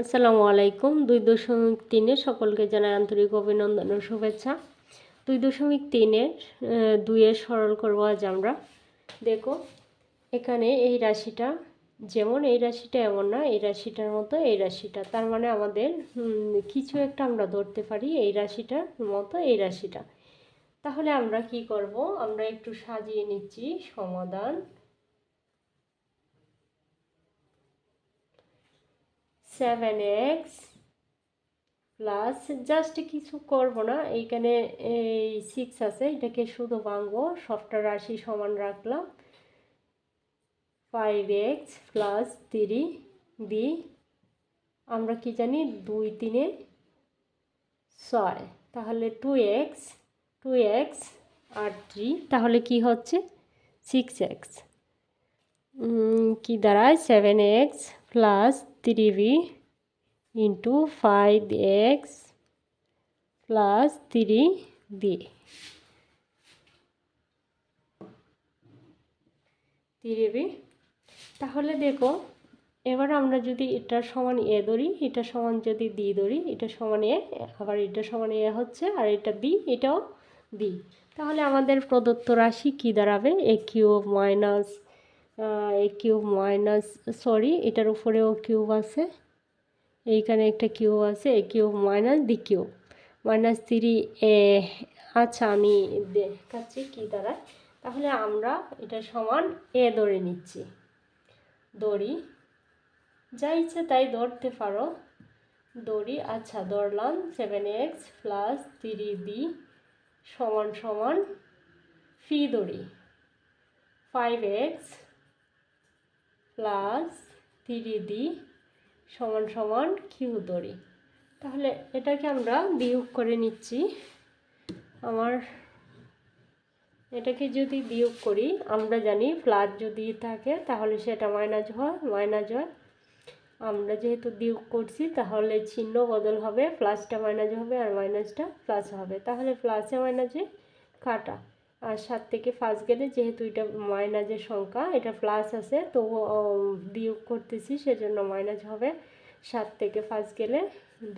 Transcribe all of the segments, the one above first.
আসসালামু আলাইকুম। দুই দশমিক তিনে সকলকে জানাই আন্তরিক অভিনন্দন ও শুভেচ্ছা। দুই দশমিক আহ, দুইয়ের সরল করব আজ আমরা। দেখো এখানে এই রাশিটা যেমন এই রাশিটা এমন না এই রাশিটার মতো এই রাশিটা। তার মানে আমাদের কিছু একটা আমরা ধরতে পারি এই রাশিটার মতো এই রাশিটা। তাহলে আমরা কি করব? আমরা একটু সাজিয়ে নিচ্ছি সমাধান। সেভেন এক্স প্লাস জাস্ট কিছু করব না, এইখানে এই সিক্স আছে, এটাকে শুধু ভাঙবো সবটা রাশি সমান রাখলাম। Five x plus three b আমরা কি জানি দুই তিনে ছয়, তাহলে টু এক্স টু এক্স আর থ্রি তাহলে কি হচ্ছে? সিক্স এক্স কি দাঁড়ায়? Seven x plus three b into five x plus three b three তাহলে দেখো, এবার আমরা যদি এটা সমান এ ধরি এটা সমান যদি দি ধরি এটা সমান এ, আবার এটা সমান এ হচ্ছে, আর এটা বি এটাও বি তাহলে আমাদের প্রদত্ত রাশি কি দাঁড়াবে? A cube minus a cube minus sorry এটার উপরেও কিউব আছে। এইখানে একটা কিউব আছে a cube minus d cube minus three, a আচ্ছা আমি দেখাচ্ছি কি দাঁড়ায় তাহলে আমরা এটা সমান এ ধরে নিচ্ছি। দড়ি যা ইচ্ছে তাই ধরতে পারো। দড়ি আচ্ছা ধরলাম seven x plus three b সমান সমান ফি দড়ি five x plus three d সমান সমান কিউ দড়ি। তাহলে এটাকে আমরা বিয়োগ করে নিচ্ছি। আমার এটাকে যদি বিয়োগ করি, আমরা জানি প্লাস যদি থাকে, তাহলে সেটা মাইনাস হয় মাইনাস হয়। আমরা যেহেতু বিয়োগ করছি, তাহলে চিহ্ন বদল হবে প্লাসটা মাইনাস হবে আর মাইনাসটা প্লাস হবে। তাহলে প্লাসে মাইনাসে কাটা। আর সাত থেকে ফার্স্ট গেলে যেহেতু এটা মাইনাসের সংখ্যা, এটা প্লাস আছে, তো বিয়োগ করতেছি, সেজন্য মাইনাস হবে সাত থেকে ফার্স্ট গেলে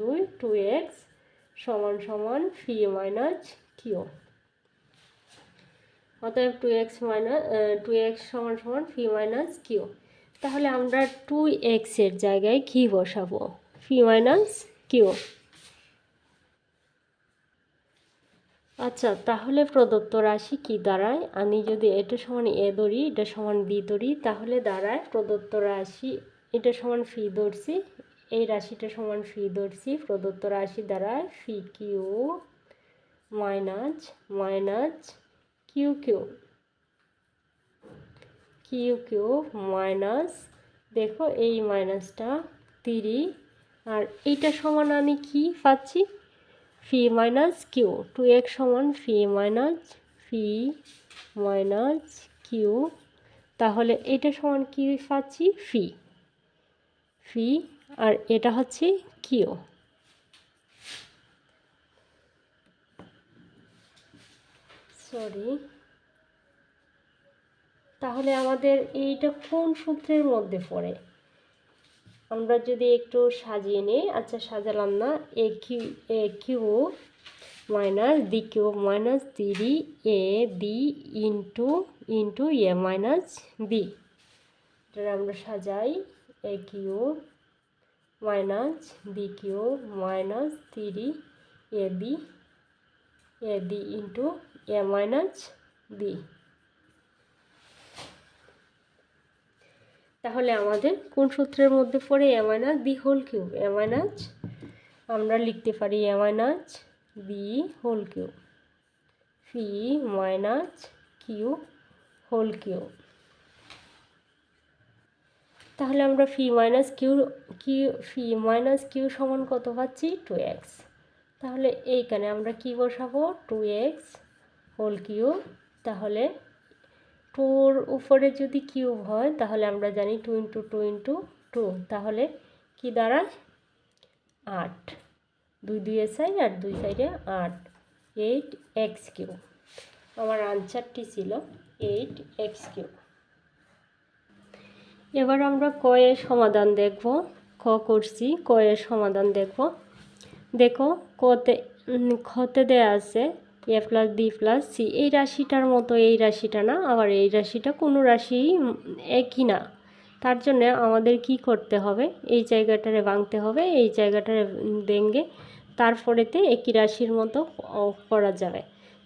দুই টু এক্স সমান সমান ফি মাইনাস কিউ অতএব two x minus two x সমান সমান ফি মাইনাস কিউ তাহলে আমরা টু এক্সের জায়গায় কি বসাবো? ফি মাইনাস কিউ আচ্ছা তাহলে প্রদত্ত রাশি কি? দাঁড়ায়, আমি যদি এটা সমান এ ধরি, এটা সমান বি ধরি, তাহলে দাঁড়ায় প্রদত্ত রাশি, এটা সমান ফি ধরছি, এই রাশিটা সমান ফি ধরছি, প্রদত্ত রাশি দাঁড়ায় p q minus minus q q q q minus, দেখো এই মাইনাসটা তিরি আর এইটা সমান আমি কি পাচ্ছি? P minus q, two x সমান p minus p minus q. তাহলে এটা সমান কি পাচ্ছি? ফি। ফি, আর এটা হচ্ছে কিউ। সরি। তাহলে আমাদের এইটা কোন সূত্রের মধ্যে পড়ে? আমরা যদি একটু সাজিয়ে নিই আচ্ছা সাজালাম না, a q a q minus d q minus three a d into into a minus b. এটা আমরা সাজাই, a cube minus b q minus three a b a b into a minus b. তাহলে আমাদের কোন সূত্রের মধ্যে পড়ে a minus b whole cube a minus আমরা লিখতে পারি a minus b whole cube p minus q whole cube তাহলে আমরা p minus q q p minus q সমান কত পাচ্ছি? টু এক্স তাহলে এইখানে আমরা কি বসাবো? টু এক্স হোল কিউ তাহলে টুর উপরে যদি কিউব হয়, তাহলে আমরা জানি two into two into two তাহলে কি দাঁড়ায়? আট। দুই দুই সাইড আর দুই সাইডে আট। এইট এক্স কিউ আমার আনসারটি ছিল এইট এক্স কিউ এবার আমরা কয়ের সমাধান দেখব। ক করছি, ক এর সমাধান দেখো দেখো, কতে খতে দেয়া আছে a plus b plus c এই রাশিটার মতো এই রাশিটা না, আবার এই রাশিটা কোনো রাশি একই না। তার জন্য আমাদের কি করতে হবে? এই জায়গাটারে ভাঙতে হবে, এই জায়গাটারে ভেঙে তারপরেতে একই রাশির মতো করা যাবে।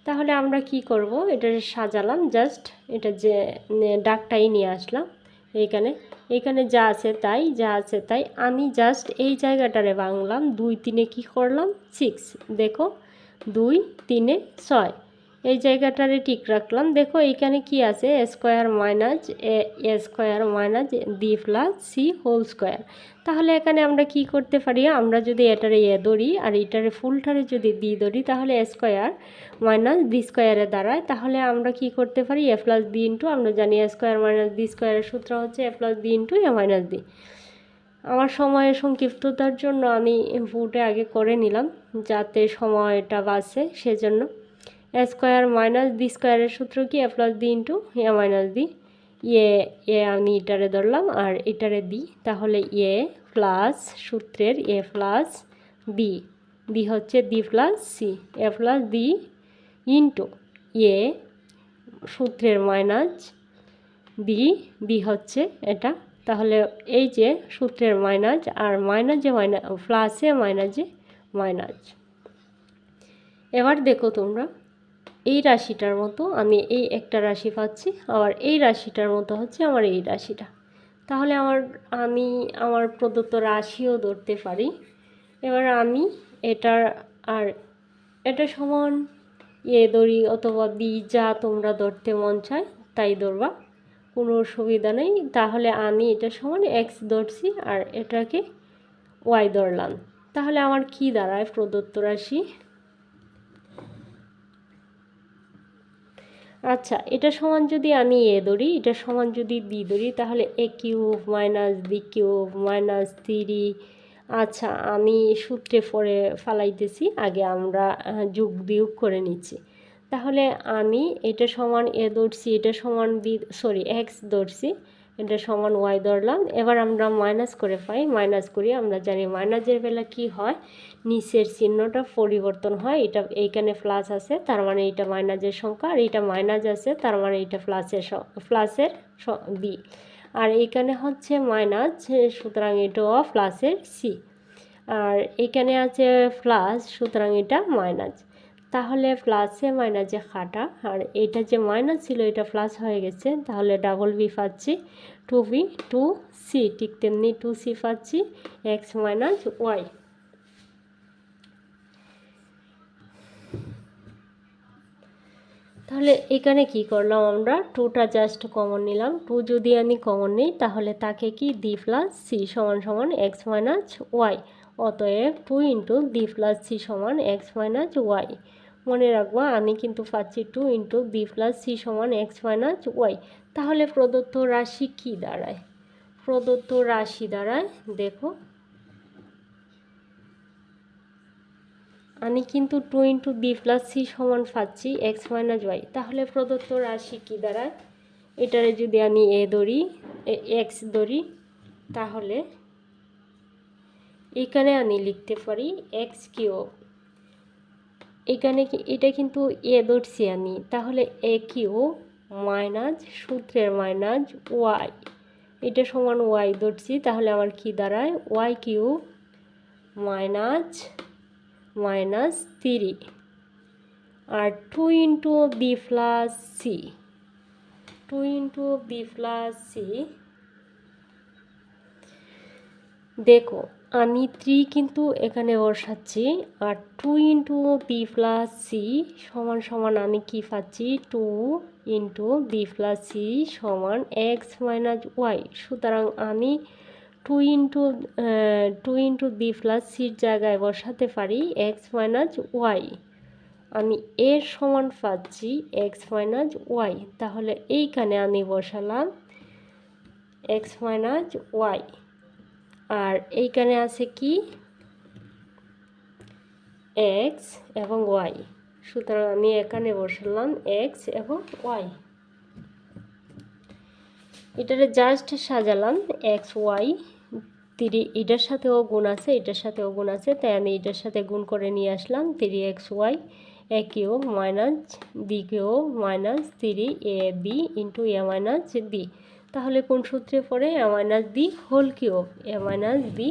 তাহলে আমরা কি করব? এটা সাজালাম, জাস্ট এটা যে ডাকটাই নিয়ে আসলাম এইখানে এখানে যা আছে তাই, যা আছে তাই। আমি জাস্ট এই জায়গাটারে ভাঙলাম, দুই তিনে কি করলাম? সিক্স দেখো। দুই, তিনে, ছয়। এই জায়গাটারে ঠিক রাখলাম। দেখো, এইখানে কি আছে? Square minus a square minus d plus c whole square. তাহলে এখানে আমরা কি করতে পারি? আমরা যদি এটারে এ ধরি আর এটারে ফুলটারে যদি দি ধরি, তাহলে স্কোয়ার মাইনাস বি স্কোয়ারে দাঁড়ায়। তাহলে আমরা কি করতে পারি? এ প্লাস বি ইন্টু, আমরা জানি স্কোয়ার মাইনাস বি স্কোয়ারের সূত্র হচ্ছে a plus b into a minus b. আমার সময়ের সংক্ষিপ্ততার জন্য আমি ফুটে আগে করে নিলাম, যাতে সময়টা বাঁচে সেজন্য। এ স্কোয়ার মাইনাস বি স্কোয়ারের সূত্র কি? A plus b into a minus b. ইয়ে এ আমি ইটারে ধরলাম আর এটারে দিই তাহলে এ প্লাস সূত্রের এ প্লাস বি। বি হচ্ছে b plus c. A plus b into a সূত্রের মাইনাস বি। বি হচ্ছে এটা। তাহলে এই যে সূত্রের মাইনাস আর মাইনাস যে মাইনাস প্লাসে মাইনাসে মাইনাস। এবার দেখো তোমরা, এই রাশিটার মতো আমি এই একটা রাশি পাচ্ছি, আবার এই রাশিটার মতো হচ্ছে আমার এই রাশিটা। তাহলে আমার, আমি আমার প্রদত্ত রাশিও ধরতে পারি। এবার আমি এটার আর এটা সমান, এ দড়ি অথবা বি, যা তোমরা ধরতে মন চায়, তাই ধরবা। কোনো অসুবিধা নেই, তাহলে আমি এটা সমান এক্স ধরছি আর এটাকে ওয়াই ধরলাম। তাহলে আমার কি দাঁড়ায় প্রদত্ত রাশি? আচ্ছা এটা সমান যদি আমি এ ধরি, এটা সমান যদি বি ধরি, তাহলে a cube minus b cube minus three. আচ্ছা আমি সূত্রে পরে ফালাইতেছি, আগে আমরা যোগ বিয়োগ করে নিচ্ছি। তাহলে আমি এটা সমান এ ধরছি, এটা সমান বি সরি এক্স ধরছি, এটা সমান ওয়াই ধরলাম। এবার আমরা মাইনাস করে পাই মাইনাস করি, আমরা জানি মাইনাসের বেলা কি হয়? নিচের চিহ্নটা পরিবর্তন হয়, এটা এইখানে প্লাস আছে, তার মানে এইটা মাইনাসের সংখ্যা, আর এইটা মাইনাস আছে, তার মানে এইটা প্লাসের প্লাসের বি আর এইখানে হচ্ছে মাইনাস সুতরাং এটাও প্লাসের সি আর এখানে আছে প্লাস সুতরাং এটা মাইনাস তাহলে প্লাসে মাইনাসে খাটা। আর এটা যে মাইনাস ছিল, এটা প্লাস হয়ে গেছে। তাহলে ডাবল বি পাচ্ছি টু বি টু সি ঠিক তেমনি টু সি পাচ্ছি এক্স মাইনাস ওয়াই তাহলে এখানে কি করলাম আমরা? টুটা জাস্ট কমন নিলাম। টু যদি আমি কমন নিই, তাহলে তাকে কি? ডি প্লাস সি সমান সমান এক্স মাইনাস ওয়াই অতএব two into d plus c সমান এক্স মাইনাস ওয়াই মনে রাখব, আমি কিন্তু পাচ্ছি two into b plus c সমান এক্স মাইনাস ওয়াই তাহলে প্রদত্ত রাশি কি দাঁড়ায়? প্রদত্ত রাশি দাঁড়ায়, দেখো। আমি কিন্তু two into b plus c সমান পাচ্ছি এক্স মাইনাস ওয়াই তাহলে প্রদত্ত রাশি কী দাঁড়ায়? এটারে যদি আমি এ ধরি এক্স ধরি, তাহলে এখানে আমি লিখতে পারি এক্স কিউব। এখানে এটা কিন্তু এ ধরছি আমি। তাহলে এ কিউ মাইনাস সূত্রের মাইনাস ওয়াই। এটা সমান ওয়াই ধরছি তাহলে আমার কি দাঁড়ায়? Y q minus minus three আর two into b plus c two into b plus c দেখো আমি থ্রি কিন্তু এখানে বসাচ্ছি, আর two into b plus c সমান সমান আমি কি পাচ্ছি? Two into b plus c সমান এক্স মাইনাস ওয়াই সুতরাং আমি two into two into b plus সির জায়গায় বসাতে পারি এক্স মাইনাস ওয়াই আমি এর সমান পাচ্ছি এক্স মাইনাস ওয়াই তাহলে এইখানে আমি বসালাম এক্স মাইনাস ওয়াই আর এইখানে আছে কি? এক্স এবং ওয়াই সুতরাং আমি এখানে বসালাম এক্স এবং ওয়াই এটারে জাস্ট সাজালাম এক্স ওয়াই তিরি, এটার সাথেও গুণ আছে, এটার সাথেও গুণ আছে। তাই আমি এটার সাথে গুণ করে নিয়ে আসলাম three x y a cube minus b cube minus three a b into a minus b তাহলে কোন সূত্রে পড়ে? A minus b whole cube a minus b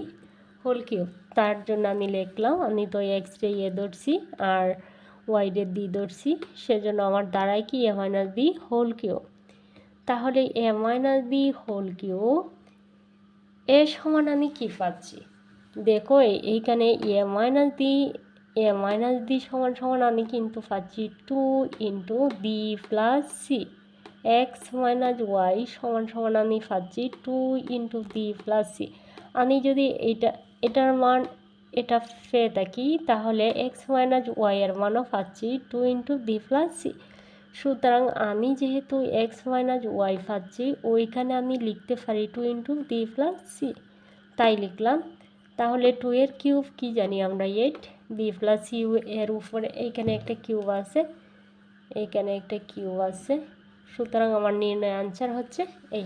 whole cube তার জন্য আমি লিখলাম, আমি তো এক্স রে এ ধরছি আর ওয়াই রে বি ধরছি, সেজন্য আমার দাঁড়ায় কি? A minus b whole cube তাহলে a minus b whole cube a সমান আমি কি পাচ্ছি? দেখো এইখানে a minus d a minus d সমান সমান আমি কিন্তু পাচ্ছি two into b plus c x minus y সমান সমান আমি পাচ্ছি two into b plus c. আমি যদি এটা, এটার মান, এটা পেয়ে থাকি, তাহলে এক্স মাইনাস ওয়াই এর মানও পাচ্ছি two into b plus c. সুতরাং আমি যেহেতু এক্স মাইনাস ওয়াই পাচ্ছি, ওইখানে আমি লিখতে পারি two into b plus c. তাই লিখলাম। তাহলে টু এর কিউব কি জানি আমরা? এইট। বি প্লাস ইউ এর উপরে এইখানে একটা কিউব আছে, এইখানে একটা কিউব আছে। সুতরাং আমার নির্ণয় আনসার হচ্ছে এই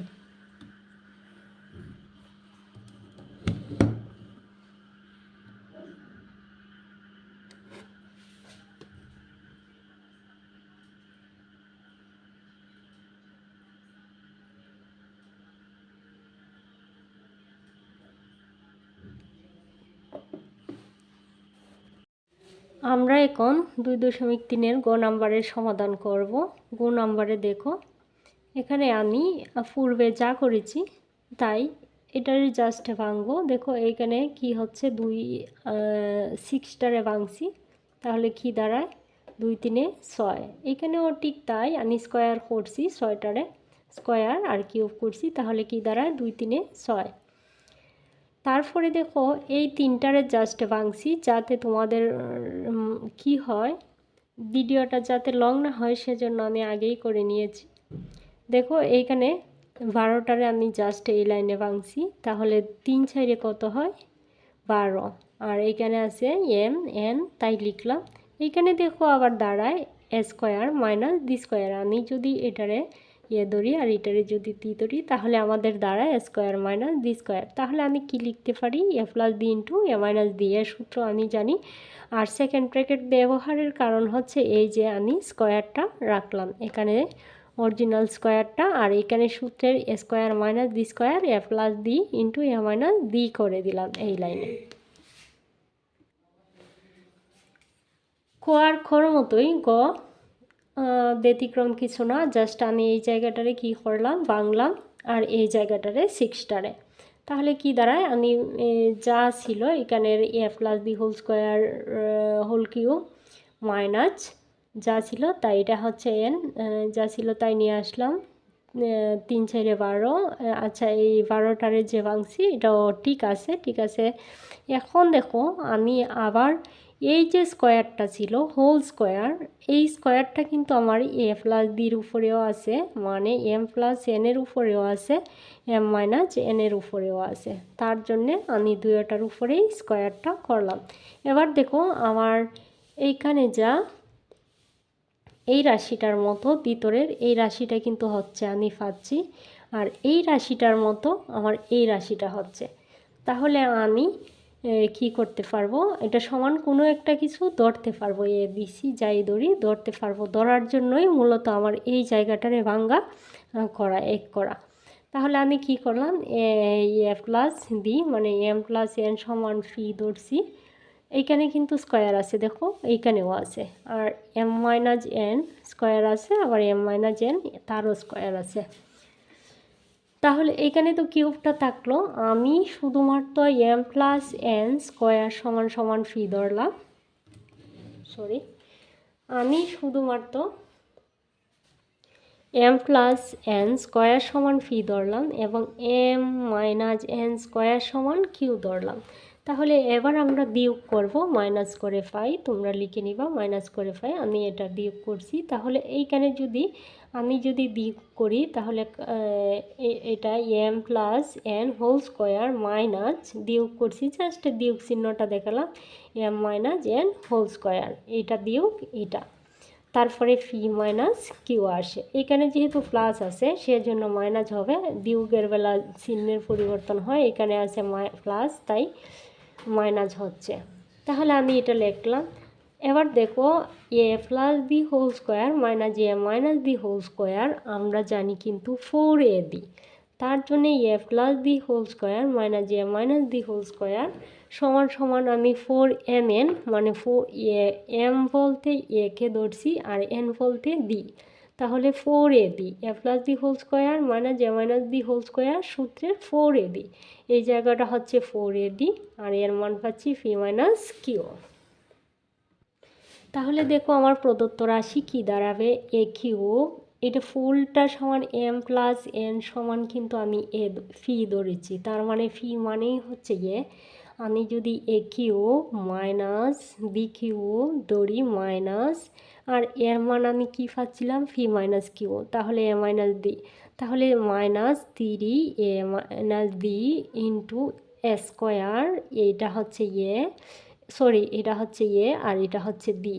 আমরা এখন দুই দশমিক তিনের গ নাম্বারের সমাধান করব। গ নাম্বারে দেখো, এখানে আমি পূর্বে যা করেছি তাই এটার জাস্ট ভাঙবো। দেখো এইখানে কি হচ্ছে, দুই সিক্সটারে ভাঙছি, তাহলে কি দাঁড়ায়? দুই তিনে ছয়। এখানেও ঠিক তাই, আমি স্কোয়ার করছি ছয়টারে। স্কোয়ার আর কিউব করছি, তাহলে কি দাঁড়ায়? দুই তিনে ছয়। তারপরে দেখো, এই তিনটারে জাস্ট ভাঙছি যাতে তোমাদের কি হয়, ভিডিওটা যাতে লং না হয় সেজন্য আমি আগেই করে নিয়েছি। দেখো, এইখানে বারোটারে আমি জাস্ট এই লাইনে ভাঙছি, তাহলে তিন সাইডে কত হয়? বারো। আর এইখানে আছে এম এন তাই লিখলাম। এইখানে দেখো আবার দাঁড়ায় স্কোয়ার মাইনাস ডি স্কোয়ার আমি যদি এটারে ইয়ে ধরি আর এটারে যদি তি ধরি, তাহলে আমাদের দাঁড়ায় স্কোয়ার মাইনাস ডি স্কোয়ার তাহলে আমি কি লিখতে পারি? A plus d into a minus d এর সূত্র আমি জানি। আর সেকেন্ড ব্র্যাকেট ব্যবহারের কারণ হচ্ছে এই যে আমি স্কোয়ারটা রাখলাম। এখানে অরিজিনাল স্কোয়ারটা আর এখানে সূত্রের square minus d square a plus d into a minus d করে দিলাম এই লাইনে। আর খর মতোই গ ব্যতিক্রম কিছু না জাস্ট আমি এই জায়গাটারে কি করলাম বাংলাম আর এই জায়গাটারে সিক্সটারে তাহলে কি দাঁড়ায়? আমি যা ছিল এখানের a plus b whole square whole q minus যা ছিল তাই, এটা হচ্ছে এন যা ছিল তাই নিয়ে আসলাম তিন চারে বারো আচ্ছা এই বারোটারে যে ভাঙছি, এটাও ঠিক আছে ঠিক আছে। এখন দেখো, আমি আবার এই যে স্কোয়ারটা ছিল হোল স্কোয়ার এই স্কোয়ারটা কিন্তু আমার এ প্লাস বির উপরেও আছে মানে এম প্লাস এনের উপরেও আছে এম মাইনাস এনের উপরেও আছে। তার জন্যে আমি দুয়োটার উপরেই স্কোয়ারটা করলাম। এবার দেখো আমার এইখানে যা, এই রাশিটার মতো ভিতরের, এই রাশিটা কিন্তু হচ্ছে আমি পাচ্ছি, আর এই রাশিটার মতো আমার এই রাশিটা হচ্ছে। তাহলে আমি কি করতে পারব? এটা সমান কোনো একটা কিছু ধরতে পারব, এ বিসি যাই ধরি, ধরতে পারব। ধরার জন্যই মূলত আমার এই জায়গাটারে ভাঙ্গা করা, এক করা। তাহলে আমি কি করলাম? এ প্লাস বি মানে এম প্লাস এন সমান ফি ধরছি। এইখানে কিন্তু স্কোয়ার আছে, দেখো, এইখানেও আছে। আর এম মাইনাস এন স্কোয়ার আছে, আবার এম মাইনাস এন তারও স্কোয়ার আছে। তাহলে এখানে তো কিউবটা থাকল। আমি শুধুমাত্র এম প্লাস এন স্কোয়ার সমান সমান ফি ধরলাম। সরি আমি শুধুমাত্র এম প্লাস এন স্কোয়ার সমান ফি ধরলাম এবং এম মাইনাস এন স্কোয়ার সমান কিউ ধরলাম। তাহলে এবার আমরা বিয়োগ করব মাইনাস করে পাই তোমরা লিখে নিবা মাইনাস করে পাই আমি এটা বিয়োগ করছি। তাহলে এইখানে যদি আমি যদি বিয়োগ করি তাহলে এটা m plus n whole square minus বিয়োগ করছি জাস্ট বিয়োগ চিহ্নটা দেখালাম m minus n whole square এটা বিয়োগ এটা। তারপরে ফি মাইনাস কিউ আসে। এখানে যেহেতু প্লাস আছে, সেজন্য মাইনাস হবে বিয়োগের বেলা চিহ্নের পরিবর্তন হয়, এখানে আছে প্লাস তাই মাইনাস হচ্ছে। তাহলে আমি এটা লিখলাম। এবার দেখো a plus b whole square minus a minus b whole square আমরা জানি কিন্তু ফোর এ বি তার জন্যে a plus b whole square minus a minus b whole square সমান সমান আমি ফোর এম এন মানে ফোর এ এম বলতে একে ধরছি আর এন বলতে বি তাহলে four a b a plus b whole square minus a minus b whole square সূত্রের ফোর এ বি এই জায়গাটা হচ্ছে ফোর এ বি আর এর মান পাচ্ছি ফি মাইনাস কিউ তাহলে দেখো আমার প্রদত্ত রাশি কী দাঁড়াবে? এ কিউ এটা ফুলটা সমান এম প্লাস এন সমান কিন্তু আমি এ ফি ধরেছি। তার মানে ফি মানেই হচ্ছে গিয়ে আমি যদি a q minus b q দড়ি মাইনাস আর এর মান আমি কি পাচ্ছিলাম? ফি মাইনাস কিউ তাহলে এ মাইনাস বি তাহলে minus three a minus b into square এইটা হচ্ছে ইয়ে সরি, এটা হচ্ছে এ আর এটা হচ্ছে b.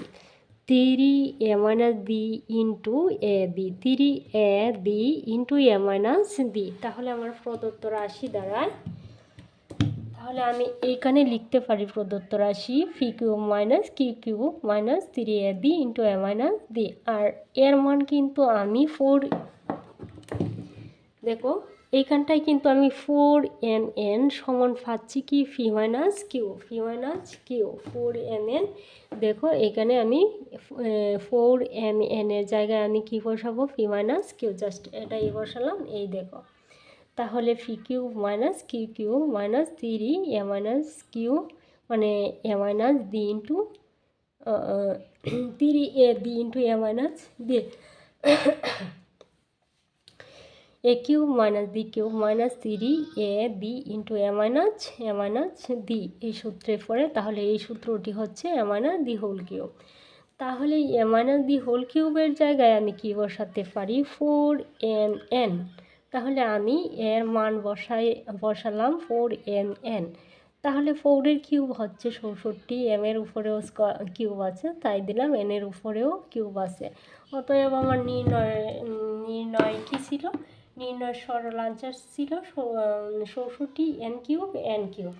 Three a minus b into a b. Three a b into a minus b. তাহলে আমার প্রদত্ত রাশি দাঁড়ায়। তাহলে আমি এইখানে লিখতে পারি প্রদত্ত রাশি p q minus q q minus three a b into a minus b. আর এর মান কিন্তু আমি ফোর দেখো এইখানটায় কিন্তু আমি ফোর এন এন সমান পাচ্ছি কি? P minus q p minus q four n n দেখো, এখানে আমি ফোর এন এন এর জায়গায় আমি কি বসাবো? ফি মাইনাস কিউ জাস্ট এটাই বসালাম, এই দেখো। তাহলে p q minus q q minus three a minus q মানে a minus b into three a b into a minus b a cube minus b cube minus three a b into a minus a minus b এই সূত্রে পড়ে, তাহলে এই সূত্রটি হচ্ছে a minus b whole cube তাহলে a minus b whole কিউবের জায়গায় আমি কি বসাতে পারি? ফোর এম এন তাহলে আমি এর মান বসাই, বসালাম ফোর এম এন তাহলে ফোরের কিউব হচ্ছে চৌষট্টি এম এর উপরেও কিউব আছে, তাই দিলাম এন এর উপরেও কিউব আছে। অতএব আমার নির্ণয় নির্ণয় কী ছিল? নির্ণয় সরল আনসার ছিল চৌষট্টি এন কিউব এন কিউব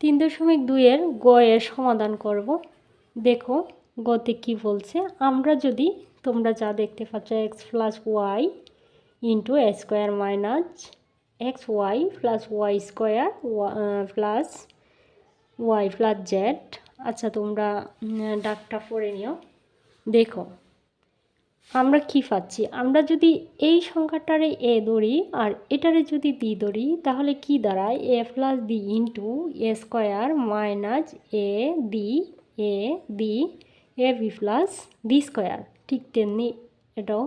তিন দশমিক দুইয়ের গ এর সমাধান করব। দেখো, গতে কি বলছে? আমরা যদি, তোমরা যা দেখতে পাচ্ছ x plus y into a square minus x y plus y square plus y plus z আচ্ছা তোমরা ডাকটা পড়ে নিও। দেখো আমরা কি পাচ্ছি? আমরা যদি এই সংখ্যাটারে এ ধরি আর এটারে যদি বি ধরি, তাহলে কি দাঁড়ায়? A plus b into a square minus a b a b a b plus b square ঠিক তেমনি এটাও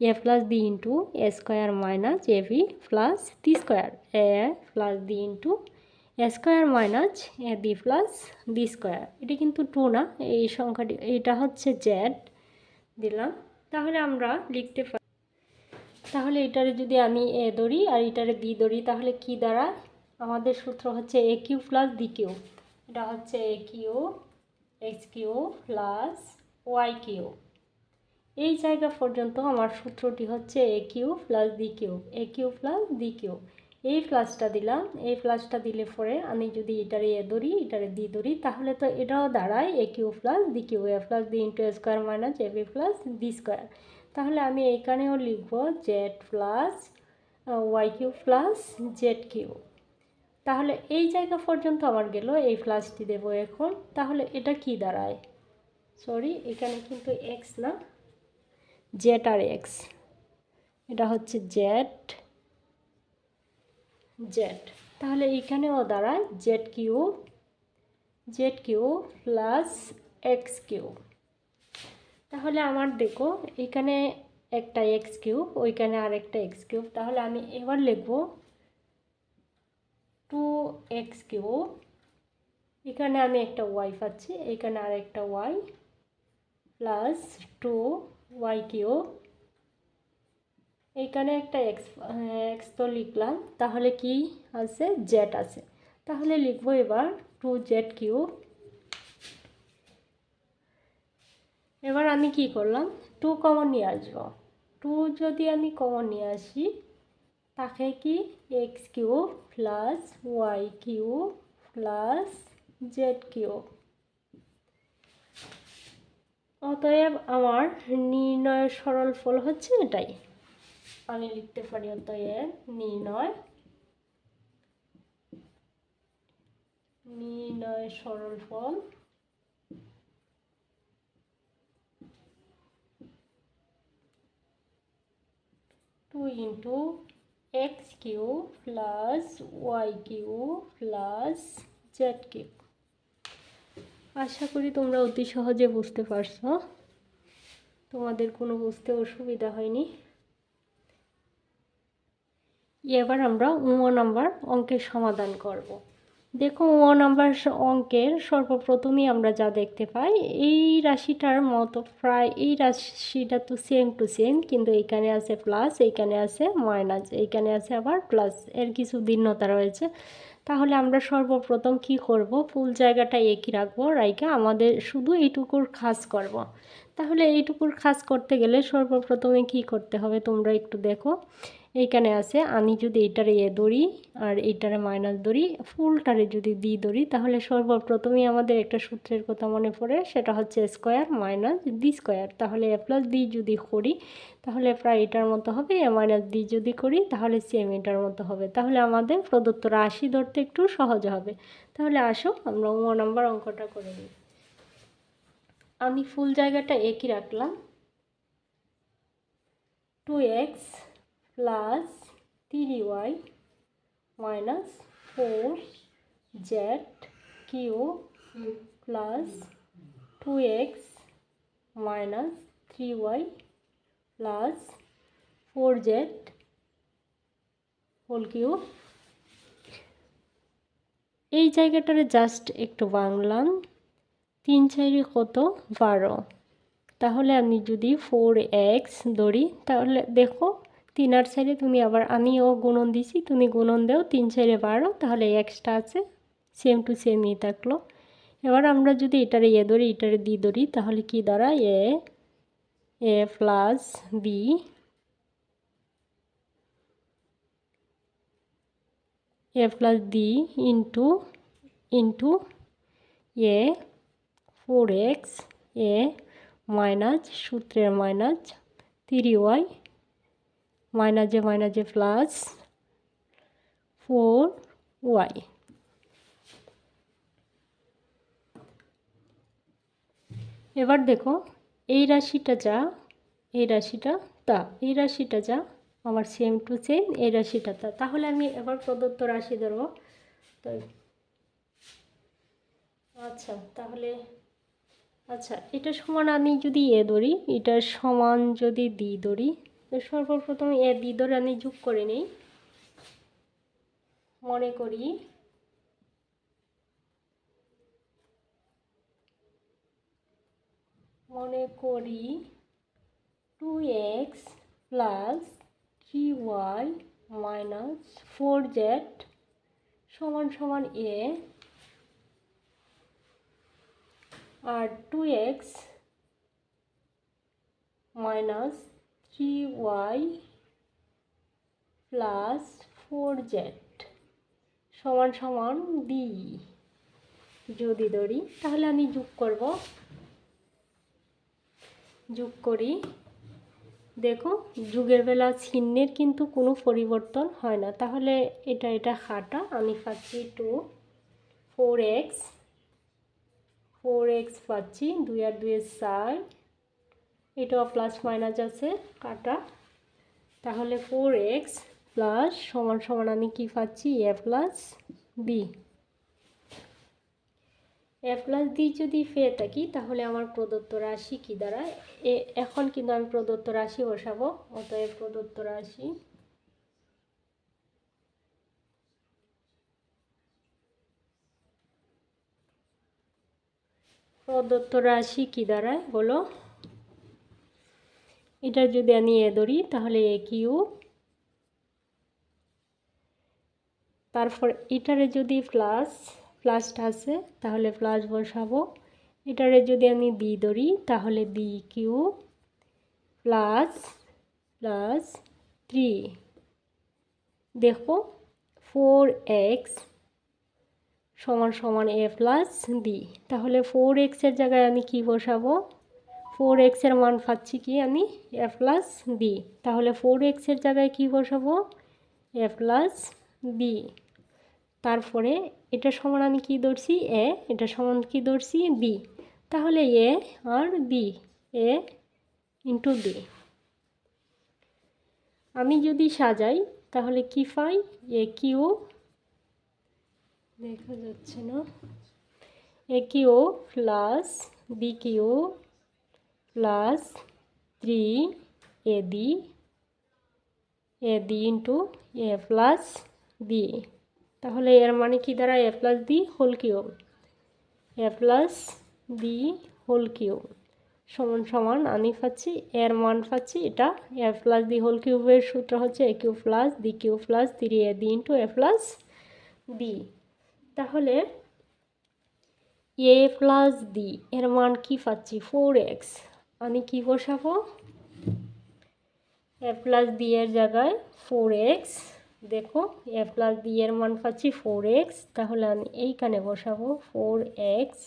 a plus b into a square minus a b plus b square a plus b into a square minus a b plus b square এটা কিন্তু two না। এই সংখ্যাটি, এটা হচ্ছে জেড দিলাম। তাহলে আমরা লিখতে পারি। তাহলে এটারে যদি আমি এ ধরি আর এটারে বি ধরি, তাহলে কি দ্বারা? আমাদের সূত্র হচ্ছে a cube plus b cube এটা হচ্ছে a cube x cube plus y cube এই জায়গা পর্যন্ত আমার সূত্রটি হচ্ছে a cube plus b cube a cube plus b cube এই প্লাসটা দিলাম। এই প্লাসটা দিলে পরে আমি যদি এটারে এ ধরি, এটারে বি ধরি, তাহলে তো এটাও দাঁড়ায়। A cube plus b cube a plus b into a square minus a b plus b square তাহলে আমি এখানেও লিখব z plus y cube plus z cube তাহলে এই জায়গা পর্যন্ত আমার গেল, এই প্লাসটি দেব এখন। তাহলে এটা কি দাঁড়ায়? সরি এখানে কিন্তু এক্স না। জেড আর এক্স এটা হচ্ছে জেড জেড তাহলে এখানেও দাঁড়ায় z cube z cube plus x cube তাহলে আমার দেখো, এখানে একটা এক্স কিউব ওইখানে আর একটা এক্স কিউব তাহলে আমি এবার লিখব টু এক্স কিউব এখানে আমি একটা ওয়াই পাচ্ছি, এখানে আর একটা y plus two y cube এখানে একটা এক্স এক্স তো লিখলাম, তাহলে কি আছে? জেড আছে। তাহলে লিখব এবার টু জেড কিউব এবার আমি কি করলাম? টু কমন নিয়ে আসব। টু যদি আমি কমন নিয়ে আসি, তাকে কি? X cube plus y cube plus z cube অতএব আমার নির্ণয়ের সরল ফল হচ্ছে এটাই। আমি লিখতে পারি অতএব নির্ণয় নির্ণয় সরল ফল two into x cube plus y cube plus z cube আশা করি তোমরা অতি সহজে বুঝতে পারছ। তোমাদের কোনো বুঝতে অসুবিধা হয়নি। এবার আমরা ও নাম্বার অঙ্কের সমাধান করব। দেখো ও নাম্বার অঙ্কের সর্বপ্রথমই আমরা যা দেখতে পাই, এই রাশিটার মতো প্রায়, এই রাশিটা তো সেম টু সেম কিন্তু এইখানে আছে প্লাস এইখানে আছে মাইনাস এইখানে আছে আবার প্লাস এর কিছু ভিন্নতা রয়েছে তাহলে আমরা সর্বপ্রথম কি করব ফুল জায়গাটা একই রাখব রাইকে আমাদের শুধু এইটুকুর খাস করব। তাহলে এইটুকুর খাস করতে গেলে সর্বপ্রথমে কি করতে হবে তোমরা একটু দেখো এইখানে আছে, আমি যদি এটারে এ ধরি আর এইটারে মাইনাস ধরি ফুলটারে যদি দি ধরি, তাহলে সর্বপ্রথমেই আমাদের একটা সূত্রের কথা মনে পড়ে, সেটা হচ্ছে স্কোয়ার মাইনাস ডি স্কোয়ার তাহলে এ প্লাস ডি যদি করি, তাহলে প্রায় এটার মতো হবে এ মাইনাস ডি যদি করি, তাহলে সেম এটার মতো হবে। তাহলে আমাদের প্রদত্ত রাশি ধরতে একটু সহজ হবে। তাহলে আসো, আমরা ও নাম্বার অঙ্কটা করে নিই। আমি ফুল জায়গাটা একই রাখলাম। Two x plus three y minus four z cube plus two x minus three y plus four z whole cube এই জায়গাটারে জাস্ট একটু বাংলাম তিন চারি কত? বারো। তাহলে আমি যদি ফোর এক্স ধরি, তাহলে দেখো তিন আট সাইডে তুমি আবার আমিও গুণন দিছি, তুমি গুণন দেও, তিন সাইডে বারো, তাহলে এক্সট্রা আছে সেম টু সেমই থাকল। এবার আমরা যদি এটারে এ ধরি, এটারে দি ধরি, তাহলে কি দ্বারা a a plus b a plus d into into a four x a minus সূত্রের মাইনাস থ্রি ওয়াই মাইনাসে মাইনাসে প্লাস ফোর ওয়াই এবার দেখো, এই রাশিটা যা, এই রাশিটা তা, এই রাশিটা যা, আমার সেম টু সেম এই রাশিটা তা। তাহলে আমি এবার প্রদত্ত রাশি ধরবো। তো আচ্ছা তাহলে আচ্ছা এটা সমান আমি যদি এ ধরি, এটার সমান যদি দি ধরি সর্বপ্রথম এ ধরে আমি যোগ করে নিই। মনে করি। মনে করি two x plus three y minus four z সমান সমান a R two x minus three y plus four z সমান সমান ডি যদি ধরি, তাহলে আমি যোগ করব। যোগ করি। দেখো, যুগের বেলা চিহ্নের কিন্তু কোনো পরিবর্তন হয় না। তাহলে এটা এটা খাটা। আমি পাচ্ছি two four x four x পাচ্ছি। দুই আর দুইয়ের চার এটাও প্লাস মাইনাস আছে, কাটা। তাহলে ফোর এক্স প্লাস সমান সমান আমি কী পাচ্ছি? A plus b a plus b যদি পেয়ে থাকি, তাহলে আমার প্রদত্ত রাশি কী দাঁড়ায় এখন কিন্তু আমি প্রদত্ত রাশি বসাবো, অতএব প্রদত্ত রাশি প্রদত্ত রাশি কী দাঁড়ায় বলো। এটা যদি আমি এ ধরি, তাহলে এ কিউ তারপর এটারে যদি প্লাস, প্লাসটা আছে, তাহলে প্লাস বসাবো। এটারে যদি আমি দি ধরি, তাহলে d cube plus plus three. দেখো, ফোর এক্স সমান সমান এ প্লাস বি। তাহলে ফোর এক্সের জায়গায় আমি কি বসাবো? ফোর এক্সের মান পাচ্ছি কি আমি? এ প্লাস বি তাহলে ফোর এক্সের জায়গায় কি বসাবো? এ প্লাস বি তারপরে এটা সমান আমি কি ধরছি? এ এটা সমান কি ধরছি? বি তাহলে এ আর বি এ ইন্টু বি আমি যদি সাজাই, তাহলে কি পাই? এ কিউ দেখা যাচ্ছে না। A cube plus b cube plus three a d a d into a plus b তাহলে এর মানে কি দাঁড়ায় a plus b whole cube a plus b whole cube সমান সমান আমি পাচ্ছি, এর মান পাচ্ছি এটা এ প্লাস বি হোল কিউবের সূত্র হচ্ছে a cube plus b cube plus three a d into a plus b তাহলে এ প্লাস বি এর মান কি পাচ্ছি? ফোর এক্স আমি কি বসাবো? এ প্লাস বি এর জায়গায় ফোর এক্স দেখো এ প্লাস বি এর মান পাচ্ছি ফোর এক্স তাহলে আমি এইখানে বসাবো ফোর এক্স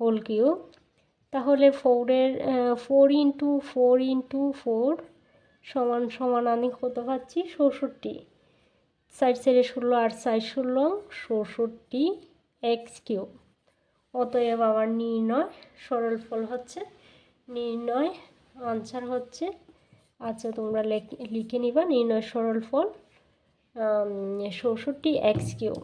হোল কিউব তাহলে ফোরের four into four into four সমান সমান আমি কত পাচ্ছি? ষষট্টি। সাইড সাইডে ষোলো আর সাইড ষোলো, ষষট্টি এক্স কিউব অতএব আমার নির্ণয় সরল ফল হচ্ছে নির্ণয় আনসার হচ্ছে আচ্ছা তোমরা লিখে নিবা নির্ণয় সরল ফল ষষট্টি এক্স কিউব